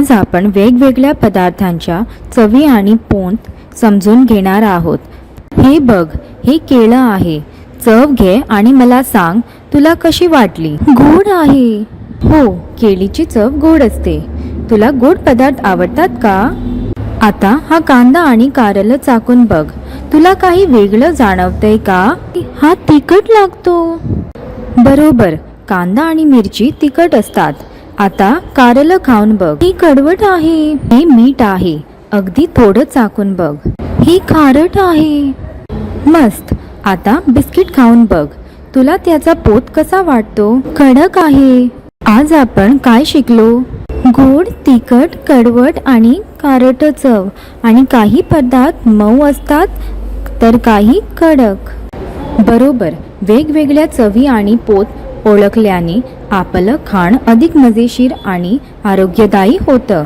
आज आपण वेगवेगळ्या पदार्थांच्या चवी आणि पोंत समजून घेणार आहोत. हे बघ हे केळं आहे. चव घे आणि मला सांग तुला कशी वाटली? गोड आहे. हो केळीची चव गोड असते. तुला गोड पदार्थ आवडतात का? आता हा कांदा आणि कारलं चाकून बघ. तुला काही वेगळं जाणवतंय का? हा तिखट लागतो. बरोबर कांदा आणि मिरची तिखट असतात. आता कारलं खाऊन बघ. ही कडवट आहे. हे मीठ आहे. अगदी थोडं चाकून बघ. ही खारट आहे. मस्त. आता बिस्किट खाऊन बघ. तुला त्याचा पोत कसा वाटतो? कडक आहे. आज आपण काय शिकलो? गोड तिखट कडवट आणि कारट चव आणि काही पदार्थ मऊ असतात तर काही कडक. बरोबर. वेगवेगळ्या चवी आणि पोत ओळखल्याने आपलं खाण अधिक मजेशीर आणि आरोग्यदायी होतं.